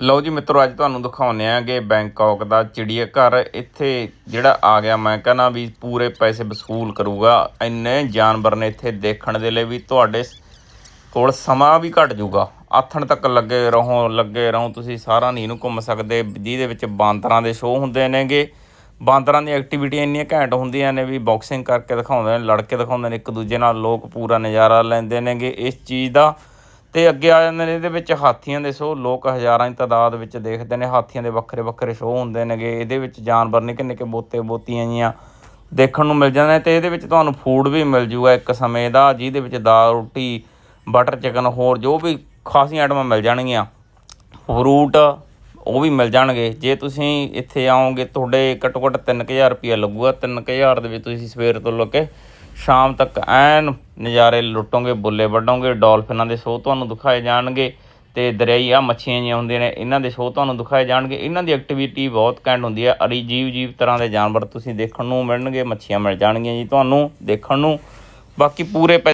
ਲਓ ਜੀ ਮਿੱਤਰੋ, ਅੱਜ ਤੁਹਾਨੂੰ ਦਿਖਾਉਂਦੇ ਆਂਗੇ ਬੈਂਕਾਕ ਦਾ ਚਿੜੀਆ ਘਰ ਇੱਥੇ ਜਿਹੜਾ ਆ ਗਿਆ। ਮੈਂ ਕਹਿੰਦਾ ਵੀ ਪੂਰੇ ਪੈਸੇ ਵਸੂਲ ਕਰੂਗਾ। ਇੰਨੇ ਜਾਨਵਰ ਨੇ ਇੱਥੇ ਦੇਖਣ ਦੇ ਲਈ ਵੀ ਤੁਹਾਡੇ ਕੋਲ ਸਮਾਂ ਵੀ ਘਟ ਜਾਊਗਾ ਆਥਣ ਤੱਕ ਲੱਗੇ ਰਹੋ ਲੱਗੇ ਰਹੋ। ਤੁਸੀਂ ਸਾਰਾ ਨਹੀਂ ਇਹਨੂੰ ਘੁੰਮ ਸਕਦੇ। ਜਿਹਦੇ ਵਿੱਚ ਬਾਂਦਰਾਂ ਦੇ ਸ਼ੋਅ ਹੁੰਦੇ ਨੇਗੇ। ਬਾਂਦਰਾਂ ਦੀ ਐਕਟੀਵਿਟੀ ਇੰਨੀਆਂ ਘੈਂਟ ਹੁੰਦੀਆਂ ਨੇ ਵੀ ਬਾਕਸਿੰਗ ਕਰਕੇ ਦਿਖਾਉਂਦੇ ਨੇ ਲੜ ਕੇ ਦਿਖਾਉਂਦੇ ਨੇ। ਇੱਕ ਦੂਜੇ ਨਾਲ ਲੋਕ ਪੂਰਾ ਨਜ਼ਾਰਾ ਲੈਂਦੇ ਨੇਗੇ। ਇਸ ਚੀਜ਼ ਦਾ ਤੇ ਅੱਗੇ ਆ ਜਾਂਦੇ ਨੇ ਇਹਦੇ ਵਿੱਚ ਹਾਥੀਆਂ ਦੇ ਸ਼ੋਅ ਲੋਕ ਹਜ਼ਾਰਾਂ ਦੀ ਤਾਦਾਦ ਵਿੱਚ ਦੇਖਦੇ ਨੇ, ਹਾਥੀਆਂ ਦੇ ਵੱਖਰੇ ਵੱਖਰੇ ਸ਼ੋਅ ਹੁੰਦੇ ਨੇਗੇ, ਇਹਦੇ ਵਿੱਚ ਜਾਨਵਰ ਨਿੱਕੇ ਨਿੱਕੇ ਬੋਤੇ ਬੋਤੀਆਂ ਜੀਆਂ ਦੇਖਣ ਨੂੰ ਮਿਲ ਜਾਂਦੇ ਨੇ ਤੇ ਇਹਦੇ ਵਿੱਚ ਤੁਹਾਨੂੰ ਫੂਡ ਵੀ ਮਿਲ ਜੂਗਾ ਇੱਕ ਸਮੇਂ ਦਾ, ਜਿਹਦੇ ਵਿੱਚ ਦਾਲ, ਰੋਟੀ ਬਟਰ ਚਿਕਨ ਹੋਰ ਜੋ ਵੀ ਖਾਸੀਆਂ ਆਈਟਮਾਂ ਮਿਲ ਜਾਣਗੀਆਂ। ਫਰੂਟ ਉਹ ਵੀ ਮਿਲ ਜਾਣਗੇ। ਜੇ ਤੁਸੀਂ ਇੱਥੇ ਆਓਗੇ, ਤੁਹਾਡੇ ਘੱਟੋ ਘੱਟ 3000 ਰੁਪਇਆ ਲੱਗੂਗਾ। 3000 ਦੇ ਵਿੱਚ ਤੁਸੀਂ ਸਵੇਰ ਤੋਂ ਲੈ ਕੇ ਸ਼ਾਮ ਤੱਕ ਐਨ ਨਜ਼ਾਰੇ ਲੁੱਟੋਗੇ, ਬੁੱਲੇ ਵੱਢੋਗੇ, ਡਾਲਫਿਨਾਂ ਦੇ ਸ਼ੋਅ ਤੁਹਾਨੂੰ ਦਿਖਾਏ ਜਾਣਗੇ ਤੇ ਦਰਿਆਈ ਆ ਮੱਛੀਆਂ ਜਿਹੀਆਂ ਹੁੰਦੀਆਂ ਨੇ, ਇਹਨਾਂ ਦੇ ਸ਼ੋਅ ਤੁਹਾਨੂੰ ਦਿਖਾਏ ਜਾਣਗੇ। ਇਹਨਾਂ ਦੀ ਐਕਟੀਵਿਟੀ ਬਹੁਤ ਘੈਂਟ ਹੁੰਦੀ ਹੈ। ਅਰੀ ਜੀਵ ਜੀਵ ਤਰ੍ਹਾਂ ਦੇ ਜਾਨਵਰ ਤੁਸੀਂ ਦੇਖਣ ਨੂੰ ਮਿਲਣਗੇ, ਮੱਛੀਆਂ ਮਿਲ ਜਾਣਗੀਆਂ ਜੀ ਤੁਹਾਨੂੰ ਦੇਖਣ ਨੂੰ। ਬਾਕੀ ਪੂਰੇ ਪੈ-